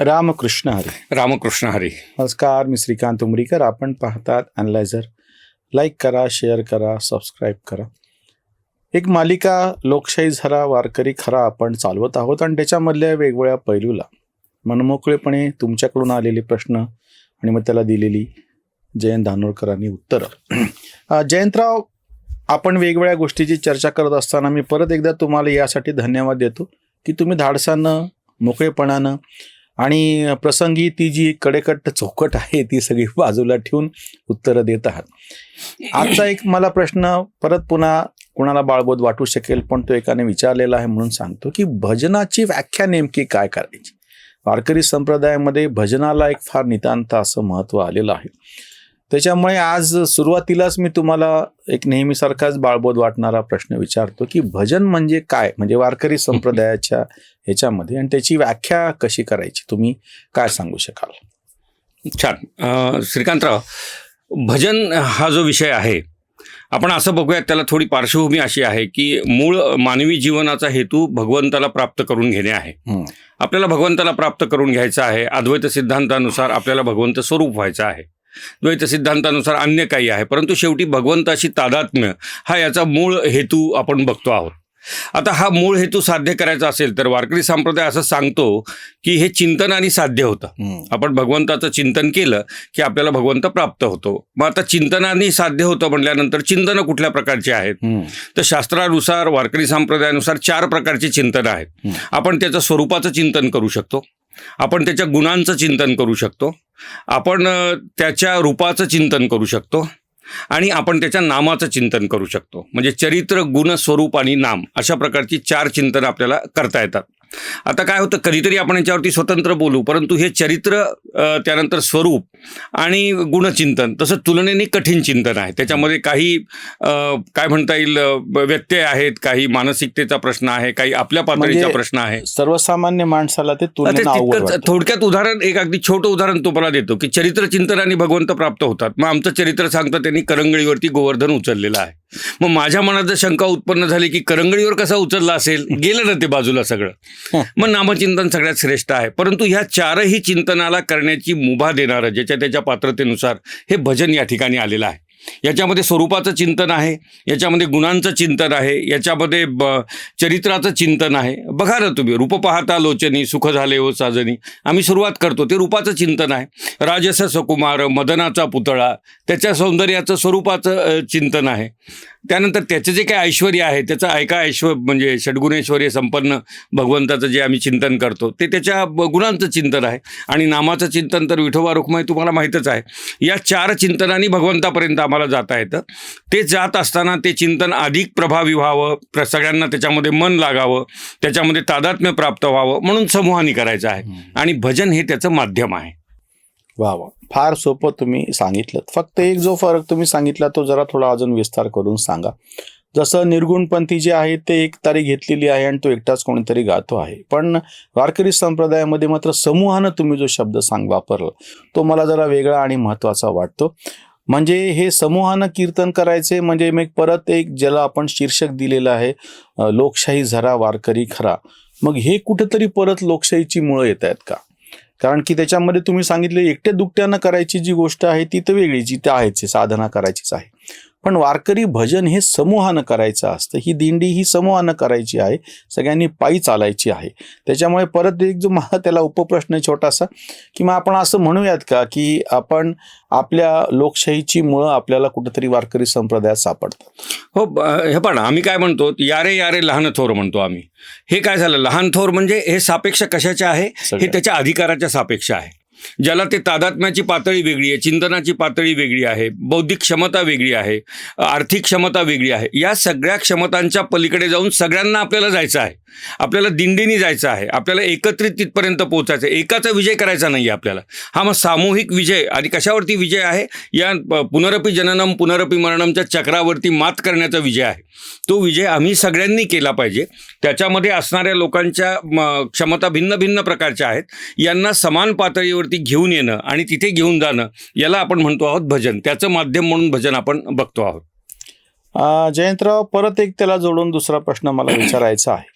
रामकृष्ण हरी. रामकृष्ण हरी. नमस्कार मी श्रीकांत उमरीकर. आपण पाहतात अनलायझर लाईक करा शेअर करा सबस्क्राईब करा. एक मालिका लोकशाही झरा वारकरी खरा आपण चालवत आहोत आणि त्याच्यामधल्या वेगवेगळ्या पैलूला. मनमोकळेपणे तुमच्याकडून आलेले प्रश्न आणि मग त्याला दिलेली जयंत धानोरकरांनी उत्तरं. जयंतराव आपण वेगवेगळ्या गोष्टीची चर्चा करत असताना मी परत एकदा तुम्हाला यासाठी धन्यवाद देतो की तुम्ही धाडसानं मोकळेपणानं आणि प्रसंगी ती जी कडेकट चौकट आहे ती सगळी बाजूला ठेवून उत्तरं देत आहात. आजचा एक मला प्रश्न परत पुन्हा कुणाला बाळबोध वाटू शकेल पण तो एकाने विचारलेला आहे म्हणून सांगतो की भजनाची व्याख्या नेमकी काय करायची? वारकरी संप्रदायामध्ये भजनाला एक फार नितांत असं महत्त्व आलेलं आहे. त्याच्यामुळे आज सुरुवातीलाच मी तुम्हाला एक नेहमीसारखाच बाळबोध वाटणारा प्रश्न विचारतो की भजन म्हणजे काय? म्हणजे वारकरी संप्रदायाच्या ह्याच्यामध्ये आणि त्याची व्याख्या कशी करायची? तुम्ही काय सांगू शकाल? छान. श्रीकांतराव भजन हा जो विषय आहे आपण असं बघूयात त्याला थोडी पार्श्वभूमी अशी आहे की मूळ मानवी जीवनाचा हेतू भगवंताला प्राप्त करून घेणे आहे. आपल्याला भगवंताला प्राप्त करून घ्यायचं आहे अद्वैत सिद्धांतानुसार आपल्याला भगवंत स्वरूप व्हायचं आहे. द्वैत सिद्धांतानुसार अन्य काही आहे परंतु शेवटी भगवंताशी तादात्म्य हा याचा मूळ हेतू आपण बघतो आहोत. आता हा मूळ हेतू साध्य करायचा असेल तर वारकरी संप्रदाय असं सांगतो की हे चिंतनाने साध्य होतं. आपण भगवंताचं चिंतन केलं की आपल्याला भगवंत प्राप्त होतो. मग आता चिंतनाने साध्य होतं म्हटल्यानंतर चिंतनं कुठल्या प्रकारची आहेत. तर शास्त्रानुसार वारकरी संप्रदायानुसार चार प्रकारची चिंतनं आहेत. आपण त्याचं स्वरूपाचं चिंतन करू शकतो. आपण त्याच्या गुणांचं चिंतन करू शकतो. आपण त्याच्या रूपाचं चिंतन करू शकतो आणि आपण त्याच्या नामाचं चिंतन करू शकतो. म्हणजे चरित्र गुण स्वरूप आणि नाम अशा प्रकारची चार चिंतनं आपल्याला करता येतात. आता काय होतं कधीतरी आपण याच्यावरती स्वतंत्र बोलू परंतु हे चरित्र त्यानंतर स्वरूप आणि गुणचिंतन तसं तुलनेने कठीण चिंतन आहे. त्याच्यामध्ये काही काय म्हणता येईल व्यत्यय आहेत काही मानसिकतेचा प्रश्न आहे काही आपल्या पातळीचा म्हणजे प्रश्न आहे. सर्वसामान्य माणसाला ते. थोडक्यात उदाहरण एक अगदी छोटं उदाहरण तुम्हाला देतो की चरित्र चिंतनाने भगवंत प्राप्त होतात. मग आमचं चरित्र सांगतं त्यांनी करंगळीवरती गोवर्धन उचललेलं आहे. मग माझ्या मनात शंका उत्पन्न झाली की करंगळीवर कसा उचलला असेल गेलं ना ते बाजूला सगळं. मग नामचिंतन सगळ्यात श्रेष्ठ आहे. परंतु ह्या चारही चिंतनाला करण्याची मुभा देणारं ज्याच्या त्याच्या पात्रतेनुसार हे भजन या ठिकाणी आलेलं आहे. याच्यामध्ये स्वरूपाचं चिंतन आहे याच्यामध्ये गुणांचं चिंतन आहे याच्यामध्ये ब चरित्राचं चिंतन आहे. बघा ना तुम्ही रूप पाहता लोचनी सुख झाले हो साजनी. आम्ही सुरुवात करतो ते रूपाचं चिंतन आहे. राजस सकुमार मदनाचा पुतळा त्याच्या सौंदर्याचं स्वरूपाचं चिंतन आहे. त्यानंतर त्याचं जे काही ऐश्वर आहे त्याचं ऐका ऐश्वर म्हणजे षडगुणेश्वर्य संपन्न भगवंताचं जे आम्ही चिंतन करतो ते त्याच्या गुणांचं चिंतन आहे. आणि नामाचं चिंतन तर विठोबा रुक्मय तुम्हाला माहीतच आहे. या चार चिंतनांनी भगवंतापर्यंत आम्हाला जाता येतं. ते जात असताना ते चिंतन अधिक प्रभावी व्हावं प्र सगळ्यांना त्याच्यामध्ये मन लागावं त्याच्यामध्ये तादात्म्य प्राप्त व्हावं म्हणून समूहानी करायचं आहे. आणि भजन हे त्याचं माध्यम आहे. वा वा. फार सोपं तुम्ही सांगितलं फक्त एक जो फरक तुम्ही सांगितला तो जरा थोडा अजून विस्तार करून सांगा. जसं निर्गुणपंथी जे आहे ते एक तारी घेतलेली आहे आणि तो एकटाच कोणीतरी गातो आहे. पण वारकरी संप्रदायामध्ये मात्र समूहानं तुम्ही जो शब्द सांग वापरला तो मला जरा वेगळा आणि महत्त्वाचा वाटतो. म्हणजे हे समूहानं कीर्तन करायचे म्हणजे मग परत एक ज्याला आपण शीर्षक दिलेलं आहे लोकशाही झरा वारकरी खरा. मग हे कुठेतरी परत लोकशाहीची मुळं येत आहेत का? कारण की त्याच्यामध्ये तुम्ही सांगितले एकट्या दुकट्यानं करायची जी गोष्ट आहे ती तर वेगळी जी त्या आहेच साधना करायचीच आहे. पण वारकरी भजन हे समूहानं करायचं असतं. ही दिंडी ही समूहानं करायची आहे. सगळ्यांनी पायी चालायची आहे. त्याच्यामुळे परत एक जो मला त्याला उपप्रश्न आहे छोटासा की मग आपण असं म्हणूयात का की आपण आपल्या लोकशाहीची मुळं आपल्याला कुठेतरी वारकरी संप्रदायात सापडतात? हो हे पण आम्ही काय म्हणतो यारे यारे लहान थोर म्हणतो आम्ही. हे काय झालं? लहान थोर म्हणजे हे सापेक्ष कशाचे आहे? हे. त्याच्या अधिकाराच्या सापेक्ष आहे. ज्याला ते तादात्म्याची पातळी वेगळी आहे चिंतनाची पातळी वेगळी आहे बौद्धिक क्षमता वेगळी आहे आर्थिक क्षमता वेगळी आहे या सगळ्या क्षमतांच्या पलीकडे जाऊन सगळ्यांना आपल्याला जायचं आहे. आपल्याला दिंडीनी जायचं आहे. आपल्याला एकत्रित तिथपर्यंत पोहोचायचं आहे. एकाचा विजय करायचा नाही आहे आपल्याला. हा मग सामूहिक विजय आणि कशावरती विजय आहे? या पुनरपी जननम पुनरपी मरणमच्या चक्रावरती मात करण्याचा विजय आहे. तो विजय आम्ही सगळ्यांनी केला पाहिजे. त्याच्यामध्ये असणाऱ्या लोकांच्या म, क्षमता भिन्न भिन्न प्रकारच्या आहेत. यांना समान पातळीवर पातळीवरती घेऊन येणं आणि तिथे घेऊन जाणं याला आपण म्हणतो आहोत भजन. त्याचं माध्यम म्हणून भजन आपण बघतो आहोत. जयंतराव परत एक त्याला जोडून दुसरा प्रश्न मला विचारायचा आहे.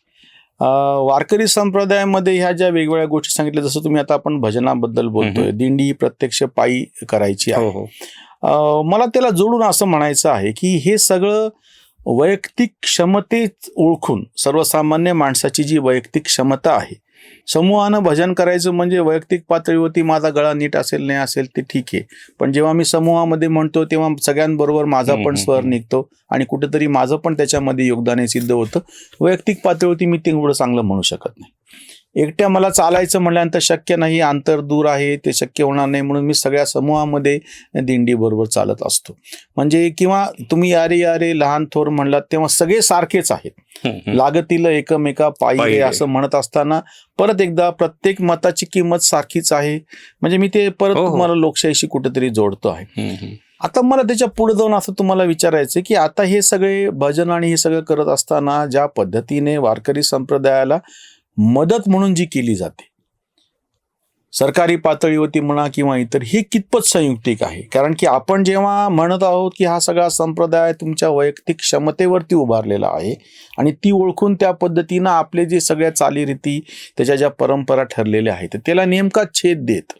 वारकरी संप्रदायामध्ये ह्या ज्या वेगवेगळ्या गोष्टी सांगितल्या जसं तुम्ही आता आपण भजनाबद्दल बोलतोय दिंडी ही प्रत्यक्ष पायी करायची आहे. हो हो. मला त्याला जोडून असं म्हणायचं आहे की हे सगळं वैयक्तिक क्षमतेत ओळखून सर्वसामान्य माणसाची जी वैयक्तिक क्षमता आहे समूहानं भजन करायचं म्हणजे वैयक्तिक पातळीवरती माझा गळा नीट असेल नाही असेल ते ठीक आहे. पण जेव्हा मी समूहामध्ये म्हणतो तेव्हा सगळ्यांबरोबर माझा पण स्वर. निघतो आणि कुठेतरी माझं पण त्याच्यामध्ये योगदान हे सिद्ध होतं. वैयक्तिक पातळीवरती मी ते एवढं चांगलं म्हणू शकत नाही. एकट्या मला चालायचं म्हणल्यानंतर शक्य नाही अंतर दूर आहे ते शक्य होणार नाही म्हणून मी सगळ्या समूहामध्ये दिंडी बरोबर चालत असतो म्हणजे किंवा तुम्ही यारे यारे लहान थोर म्हणलात तेव्हा सगळे सारखेच आहेत. लागतील एकामेका पायी. असं म्हणत असताना परत एकदा प्रत्येक मताची किंमत सारखीच आहे म्हणजे मी ते परत हो, हो. तुम्हाला लोकशाहीशी कुठेतरी जोडतो आहे. आता मला त्याच्या पुढे जाऊन असं तुम्हाला विचारायचं की आता हे सगळे भजन आणि हे सगळं करत असताना ज्या पद्धतीने वारकरी संप्रदायाला मदत म्हणून जी केली जाते. सरकारी पातळीवरती म्हणा किंवा इतर हे कितपत संयुक्तिक आहे? कारण की आपण जेव्हा म्हणत आहोत की हा सगळा संप्रदाय तुमच्या वैयक्तिक क्षमतेवरती उभारलेला आहे आणि ती ओळखून त्या पद्धतीनं आपले जे सगळ्या चालीरीती त्याच्या ज्या परंपरा ठरलेल्या आहेत त्याला नेमका छेद देत.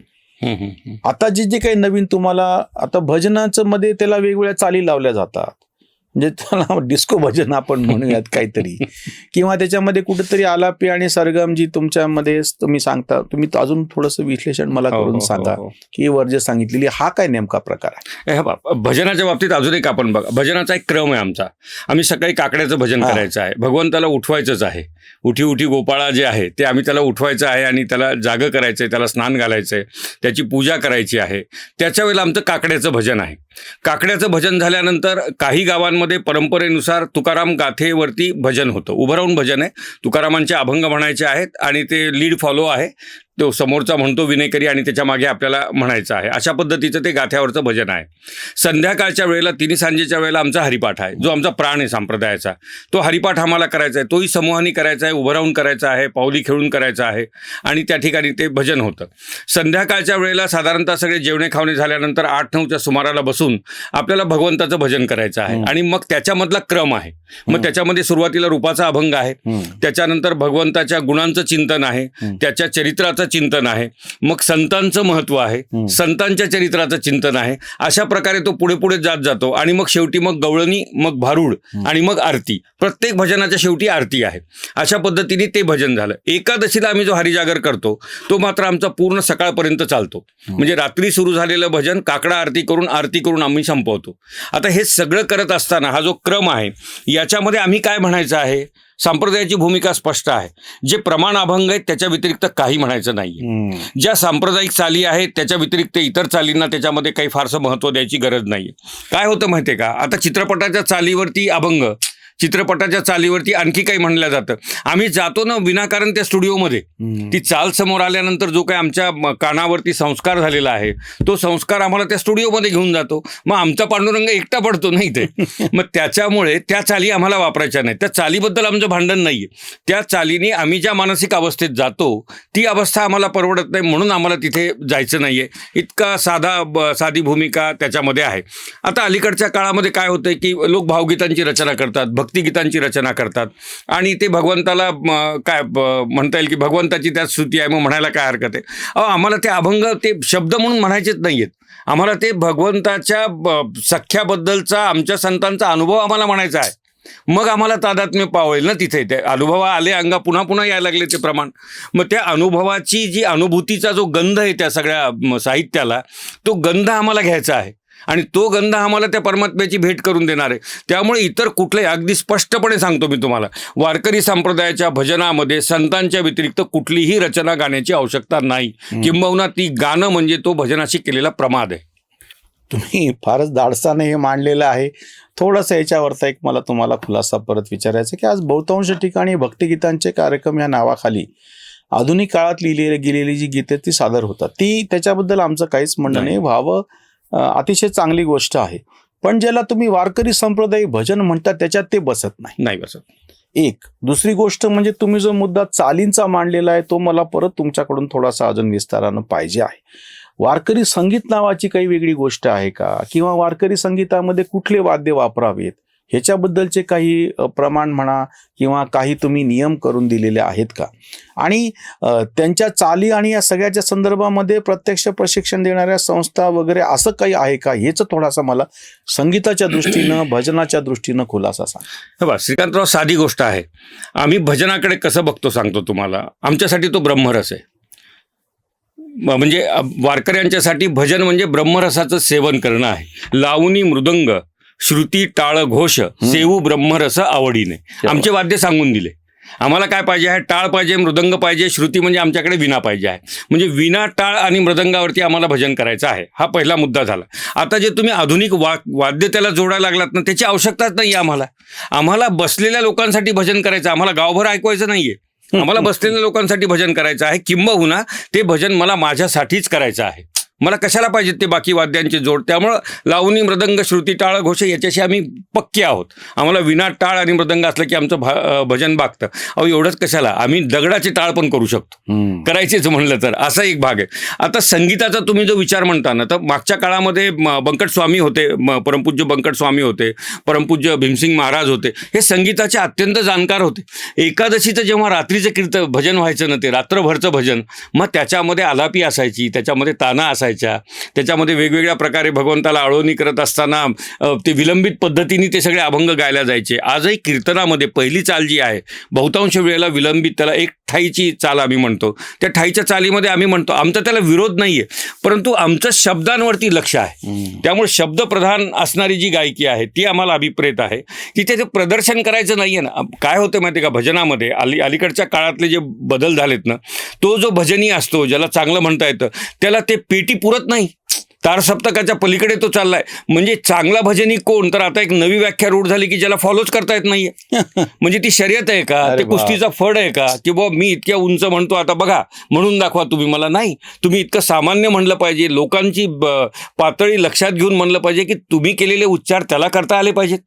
आता जे जे काही नवीन तुम्हाला आता भजनाचं मध्ये त्याला वेगवेगळ्या चाली लावल्या जातात. म्हणजे त्याला डिस्को भजन आपण म्हणूयात काहीतरी. किंवा त्याच्यामध्ये कुठेतरी आलापी आणि सरगम जी तुमच्यामध्ये तुम्ही सांगता तुम्ही अजून थोडंसं विश्लेषण मला हो, करून हो, सांगा हो. की वर जे सांगितलेली हा काय नेमका प्रकार आहे? भजनाच्या बाबतीत अजून एक आपण बघा. भजनाचा एक क्रम आहे आमचा. आम्ही सकाळी काकड्याचं भजन. करायचं आहे. भगवंताला उठवायचंच आहे. उठी उठी गोपाळा जे आहे ते आम्ही त्याला उठवायचं आहे आणि त्याला जागं करायचं आहे त्याला स्नान घालायचं आहे त्याची पूजा करायची आहे. त्याच्या वेळेला आमचं काकड्याचं भजन आहे. काकड्याचं भजन झाल्यानंतर काही गावांमध्ये परंपरेनुसार तुकाराम गाथेवरती भजन होतं. उभं राहून भजन आहे. तुकारामांचे अभंग म्हणायचे आहेत आणि ते लीड फॉलो आहे. तो समोरचा म्हणतो विनयकरी आणि त्याच्यामागे आपल्याला म्हणायचं आहे. अशा पद्धतीचं ते गाथ्यावरचं भजन आहे. संध्याकाळच्या वेळेला तिन्ही सांजेच्या वेळेला आमचा हरिपाठ आहे. जो आमचा प्राण आहे संप्रदायाचा. तो हरिपाठ आम्हाला करायचा आहे. तोही समूहाने करायचा आहे उभं राहून करायचा आहे पावली खेळून करायचा आहे आणि त्या ठिकाणी ते भजन होतं. संध्याकाळच्या वेळेला साधारणतः सगळे जेवणे खावणे झाल्यानंतर आठ नऊच्या सुमाराला बसून आपल्याला भगवंताचं भजन करायचं आहे. आणि मग त्याच्यामधला क्रम आहे. मग. त्याच्यामध्ये सुरुवातीला रूपाचा अभंग आहे. त्याच्यानंतर भगवंताच्या गुणांचं चिंतन आहे. त्याच्या चरित्राचं चिंतन आहे. मग संतांचं महत्त्व आहे. संतांच्या चरित्राचं चिंतन आहे. अशा प्रकारे तो पुढे पुढे जात जातो आणि मग शेवटी मग गवळणी मग भारूड. आणि मग आरती. प्रत्येक भजनाच्या शेवटी आरती आहे. अशा पद्धतीने ते भजन झालं. एकादशीला आम्ही जो हरिजागर करतो तो मात्र आमचा पूर्ण सकाळपर्यंत चालतो. म्हणजे रात्री सुरू झालेलं भजन काकडा आरती करून आरती करून आम्ही संपवतो. आता हे सगळं करत असताना हा जो क्रम आहे याच्यामध्ये आम्ही काय म्हणायचं आहे? संप्रदायाची भूमिका स्पष्ट आहे. जे प्रमाण अभंग आहेत त्याच्या व्यतिरिक्त काही म्हणायचं नाही. ज्या सांप्रदायिक चाली आहेत त्याच्या व्यतिरिक्त इतर चालींना त्याच्यामध्ये काही फारसं महत्त्व द्यायची गरज नाही काय होतं माहिती आहे का? आता चित्रपटाच्या चालीवरती अभंग चित्रपटाच्या चालीवरती आणखी काही म्हणलं जातं. आम्ही जातो ना विनाकारण त्या स्टुडिओमध्ये. ती चाल समोर आल्यानंतर जो काही आमच्या कानावरती संस्कार झालेला आहे तो संस्कार आम्हाला त्या स्टुडिओमध्ये घेऊन जातो. मग आमचा पांडुरंग एकटा पडतो नाही ते मग त्याच्यामुळे त्या चाली आम्हाला वापरायच्या नाहीत. त्या चालीबद्दल आमचं भांडण नाही त्या चालीने आम्ही ज्या मानसिक अवस्थेत जातो ती अवस्था आम्हाला परवडत नाही म्हणून आम्हाला तिथे जायचं नाही आहे इतका साधा साधी भूमिका त्याच्यामध्ये आहे. आता अलीकडच्या काळामध्ये काय होतंय की लोक भावगीतांची रचना करतात भक्तिगीतांची रचना करतात. आणि ते भगवंताला काय ब- म्हणता येईल की भगवंताची त्यात स्तुती आहे मग म्हणायला काय हरकत आहे? अहो आम्हाला ते अभंग ते शब्द म्हणून म्हणायचेच नाही आहेत आम्हाला ते भगवंताच्या ब- सख्याबद्दलचा आमच्या संतांचा अनुभव आम्हाला म्हणायचा आहे. मग आम्हाला तादात्म्य पावेल ना तिथे. ते अनुभव आले अंगा पुन्हा पुन्हा यायला लागले ते प्रमाण. मग त्या अनुभवाची जी अनुभूतीचा जो गंध आहे त्या सगळ्या साहित्याला तो गंध आम्हाला घ्यायचा आहे. आणि तो गंध आम्हाला त्या परमात्म्याची भेट करून देणार आहे. त्यामुळे इतर कुठले अगदी स्पष्टपणे सांगतो मी तुम्हाला वारकरी संप्रदायाच्या भजनामध्ये संतांच्या व्यतिरिक्त कुठलीही रचना गाण्याची आवश्यकता नाही. किंबहुना ती गाणं म्हणजे तो भजनाशी केलेला प्रमाद आहे. तुम्ही फारच धाडसाने हे मांडलेलं आहे. थोडंसं याच्यावरचा एक मला तुम्हाला खुलासा परत विचारायचा की आज बहुतांश ठिकाणी भक्तिगीतांचे कार्यक्रम या नावाखाली आधुनिक काळात लिहिलेली गेलेली जी गीते ती सादर होतात. ती त्याच्याबद्दल आमचं काहीच म्हणणं नाही. व्हावं अतिशय चांगली गोष्ट आहे. पण ज्याला तुम्ही वारकरी संप्रदाय भजन म्हणता त्याच्यात ते बसत नाही. नाही बसत. एक. दुसरी गोष्ट म्हणजे तुम्ही जो मुद्दा चालींचा मांडलेला आहे तो मला परत तुमच्याकडून थोडासा अजून विस्तारानं पाहिजे आहे. वारकरी संगीत नावाची काही वेगळी गोष्ट आहे का? किंवा वारकरी संगीतामध्ये कुठले वाद्य वापरावेत? ह्याच्याबद्दलचे काही प्रमाण म्हणा किंवा काही तुम्ही नियम करून दिलेले आहेत का? आणि त्यांच्या चाली आणि या सगळ्याच्या संदर्भामध्ये प्रत्यक्ष प्रशिक्षण देणाऱ्या संस्था वगैरे असं काही आहे का? हेच थोडासा मला संगीताच्या दृष्टीनं भजनाच्या दृष्टीनं खुलासा सांग. बा श्रीकांतराव साधी गोष्ट आहे. आम्ही भजनाकडे कसं बघतो सांगतो तुम्हाला. आमच्यासाठी तो ब्रह्मरस आहे. म्हणजे वारकऱ्यांच्यासाठी भजन म्हणजे ब्रह्मरसाचं सेवन करणं आहे. लावणी मृदंग श्रुती टाळ घोष सेवू ब्रह्मरस आवडीने. आमचे वाद्य सांगून दिले. आम्हाला काय पाहिजे आहे? टाळ पाहिजे मृदंग पाहिजे श्रुती म्हणजे आमच्याकडे विना पाहिजे आहे. म्हणजे विना टाळ आणि मृदंगावरती आम्हाला भजन करायचं आहे. हा पहिला मुद्दा झाला. आता जे तुम्ही आधुनिक वा वाद्य त्याला जोडायला लागलात ना त्याची आवश्यकताच नाही आम्हाला. आम्हाला बसलेल्या लोकांसाठी भजन करायचं आम्हाला गावभर ऐकवायचं नाहीये. आम्हाला बसलेल्या लोकांसाठी भजन करायचं आहे. किंबहुना ते भजन मला माझ्यासाठीच करायचं आहे. मला कशाला पाहिजेत ते बाकी वाद्यांचे जोड? त्यामुळं लावणी मृदंग श्रुती टाळ घोष याच्याशी आम्ही पक्के आहोत. आम्हाला विना टाळ आणि मृदंग असलं की आमचं भा भजन भागतं. अहो एवढंच कशाला? आम्ही दगडाचे टाळ पण करू शकतो. करायचेच म्हणलं तर. असा एक भाग आहे. आता संगीताचा तुम्ही जो विचार म्हणता ना तर मागच्या काळामध्ये बंकट स्वामी होते परमपूज्य बंकट स्वामी होते परमपूज्य भीमसिंग महाराज होते हे संगीताचे अत्यंत जाणकार होते. एकादशीचं जेव्हा रात्रीचं कीर्तन भजन व्हायचं ना ते रात्रभरचं भजन मग त्याच्यामध्ये आलापी असायची त्याच्यामध्ये ताना असायच्या. त्याच्यामध्ये वेगवेगळ्या प्रकारे भगवंताला आळवणी करत असताना ते विलंबित पद्धतीने ते सगळे अभंग गायला जायचे. आजही कीर्तनामध्ये पहिली चाल जी आहे. बहुतांश वेळेला विलंबित त्याला एक ठाईची चाल आम्ही म्हणतो. त्या ठाईच्या चालीमध्ये आम्ही म्हणतो. आमचा त्याला विरोध नाही आहे परंतु आमचं शब्दांवरती लक्ष आहे. त्यामुळे शब्दप्रधान असणारी जी गायकी आहे ती आम्हाला अभिप्रेत आहे. की त्याचं प्रदर्शन करायचं नाही आहे ना. काय होतं माहिती का? भजनामध्ये अली अलीकडच्या काळातले जे बदल झालेत ना तो जो भजनी असतो ज्याला चांगलं म्हणता येतं त्याला ते पेटी पुरत नाही. तार सप्तकाच्या पलीकडे तो चाललाय. म्हणजे चांगला भजनी कोण? तर आता एक नवी व्याख्या रूढ झाली की ज्याला फॉलोच करता येत नाहीये. म्हणजे ती शर्यत आहे का? ते कुस्तीचा फड आहे का? की बुवा मी इतक्या उंच म्हणतो आता बघा म्हणून दाखवा तुम्ही मला. नाही तुम्ही इतकं सामान्य म्हणलं पाहिजे. लोकांची पातळी लक्षात घेऊन म्हणलं पाहिजे की तुम्ही केलेले उच्चार त्याला करता आले पाहिजेत.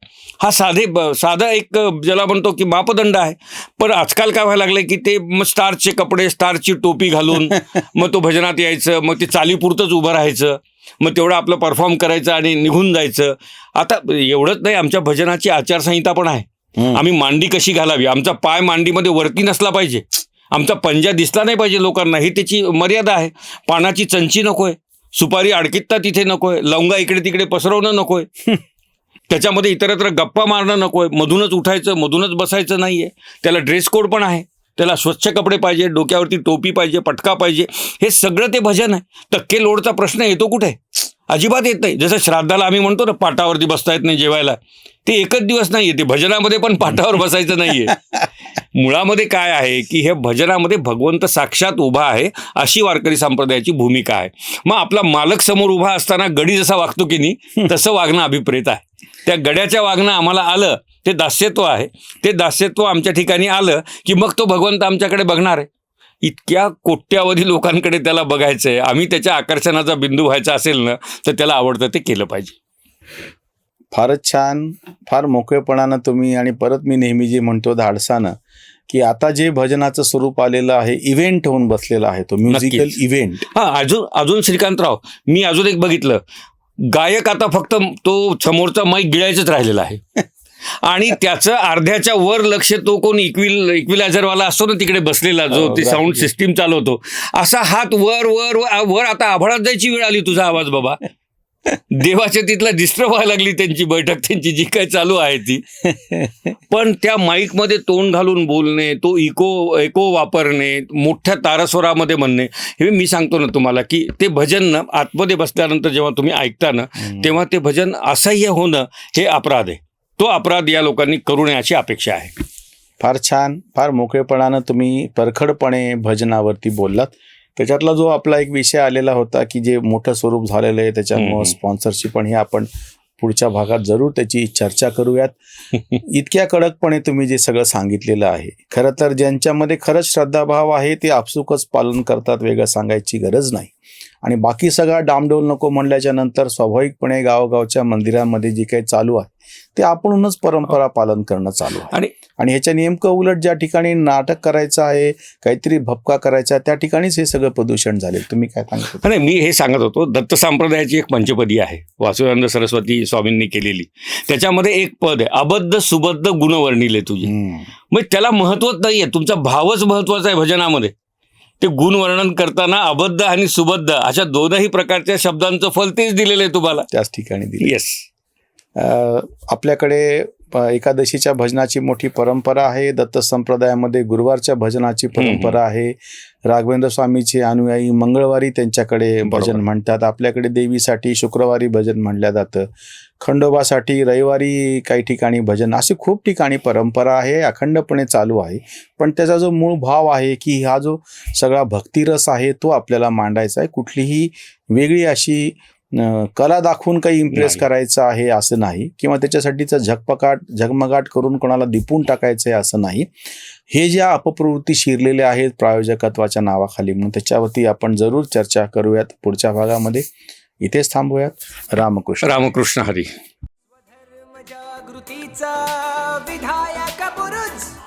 हा साधे साधा एक ज्याला म्हणतो की मापदंड आहे. पण आजकाल काय व्हायला लागलंय की ते मग स्टारचे कपडे स्टारची टोपी घालून मग तो भजनात यायचं मग ते चालीपुरतंच उभं राहायचं. मग तेवढं आपलं परफॉर्म करायचं आणि निघून जायचं. आता एवढंच नाही आमच्या भजनाची आचारसंहिता पण आहे. आम्ही मांडी कशी घालावी? आमचा पाय मांडीमध्ये वरती नसला पाहिजे. आमचा पंजा दिसला नाही पाहिजे लोकांना. ही त्याची मर्यादा आहे. पानाची चंची नकोय. सुपारी अडकितता तिथे नकोय. लवंगा इकडे तिकडे पसरवणं नकोय. त्याच्यामध्ये इतरत्र गप्पा मारणं नकोय. मधूनच उठायचं मधूनच बसायचं नाहीये. त्याला ड्रेस कोड पण आहे. त्याला स्वच्छ कपडे पाहिजे डोक्यावरती टोपी पाहिजे पटका पाहिजे हे सगळं ते भजन आहे. टक्के लोडचा प्रश्न येतो कुठे? अजिबात येत नाही. जसं श्राद्धाला आम्ही म्हणतो ना पाटावरती बसता येत नाही जेवायला. ते एकच दिवस नाही ते भजनामध्ये पण पाटावर बसायचं नाहीये. मुळामध्ये काय आहे की हे भजनामध्ये भगवंत साक्षात उभा आहे अशी वारकरी संप्रदायाची भूमिका आहे. मग आपला मालक समोर उभा असताना गडी जसा वागतो की नाही तसं वागणं अभिप्रेत आहे. त्या गड्याच्या वागणं आम्हाला आलं ते दास्यत्व आहे. ते दास्यत्व आमच्या ठिकाणी आलं की मग तो भगवंत आमच्याकडे बघणार आहे. इतक्या कोट्यावधी लोकांकडे त्याला बघायचं आहे आम्ही त्याच्या आकर्षणाचा बिंदू व्हायचा असेल ना तर त्याला आवडतं ते केलं पाहिजे. फारच छान फार मोकळेपणानं तुम्ही आणि परत मी नेहमी जे म्हणतो धाडसानं की आता जे भजनाचं स्वरूप आलेलं आहे इव्हेंट होऊन बसलेला आहे तो म्युझिकल. इव्हेंट हा अजून अजून श्रीकांतराव मी अजून एक बघितलं. गायक आता फक्त तो समोरचा माईक गिळायचंच राहिलेला आहे. आणि त्याचं अर्ध्याच्या वर लक्ष तो कोण इक्विल इक्विलायझरवाला असतो ना तिकडे बसलेला जो ती. साऊंड सिस्टीम चालवतो. असा हात वर वर वर- वर आता आभाळात जायची वेळ आली तुझा आवाज बाबा. देवाच्या तिथला डिस्टर्ब व्हायला लागली त्यांची बैठक त्यांची जी काय चालू आहे ती. पण त्या माईकमध्ये तोंड घालून बोलणे तो इको एको वापरणे मोठ्या तारस्वरामध्ये म्हणणे हे मी सांगतो ना तुम्हाला की ते भजन ना आतमध्ये बसल्यानंतर जेव्हा तुम्ही ऐकता ना तेव्हा ते भजन असह्य होणं हे अपराध आहे. तो अपराध या लोकांनी करू नये अशी अपेक्षा आहे. फार छान फार मोकळेपणानं तुम्ही परखडपणे भजनावरती बोललात. त्याच्यातला जो आपला एक विषय आलेला होता की जे मोठं स्वरूप झालेलं आहे त्याच्यामुळं. स्पॉन्सरशिप पण हे आपण पुढच्या भागात जरूर त्याची चर्चा करूयात. इतक्या कडकपणे तुम्ही जे सगळं सांगितलेलं आहे खरं तर ज्यांच्यामध्ये खरंच श्रद्धाभाव आहे ते आपसुकच पालन करतात वेगळं सांगायची गरज नाही. आणि बाकी सगळा डामडोल नको म्हणल्याच्या नंतर स्वाभाविकपणे गावोगावच्या मंदिरांमध्ये जे काही चालू आहे ते आपणच परंपरा पालन करणं चालू आहे. आणि आणि ह्याच्या नेमकं उलट ज्या ठिकाणी नाटक करायचं आहे काहीतरी भपका करायचा त्या ठिकाणीच हे सगळं प्रदूषण झाले तुम्ही काय सांगतो नाही मी हे सांगत होतो दत्त संप्रदायाची एक पंचपदी आहे वासुदानंद सरस्वती स्वामींनी केलेली. त्याच्यामध्ये एक पद आहे अबद्ध सुबद्ध गुण वर्णिले तुझे. मग त्याला महत्वच नाहीये तुमचा भावच महत्त्वाचा आहे भजनामध्ये. ते गुण वर्णन करताना अबद्ध आणि सुबद्ध अशा दोनही प्रकारच्या शब्दांचं फल तेच दिलेलं आहे तुम्हाला. त्याच ठिकाणी दिली येस आपल्याकडे एकादशीच्या भजनाची मोठी परंपरा आहे. दत्त संप्रदायामध्ये गुरुवारच्या भजनाची परंपरा आहे. राघवेंद्र स्वामीचे अनुयायी मंगळवारी त्यांच्याकडे. भजन म्हणतात. आपल्याकडे देवीसाठी शुक्रवारी भजन म्हणलं जातं. खंडोबासाठी रविवारी काही ठिकाणी भजन असे खूप ठिकाणी परंपरा आहे अखंडपणे चालू आहे. पण त्याचा जो मूळ भाव आहे की हा जो सगळा भक्तिरस आहे तो आपल्याला मांडायचा आहे. कुठलीही वेगळी अशी कला दाखवून काही इम्प्रेस. करायचं आहे असं नाही. किंवा त्याच्यासाठीचं झगपकाट झगमगाट करून कोणाला दिपून टाकायचं आहे असं नाही. हे ज्या अपप्रवृत्ती शिरलेल्या आहेत प्रायोजकत्वाच्या नावाखाली म्हणून त्याच्यावरती आपण जरूर चर्चा करूयात पुढच्या भागामध्ये. इथेच थांबूयात. रामकृष्ण. रामकृष्ण हरी. धर्म जागृतीचा विधायक बुरुज.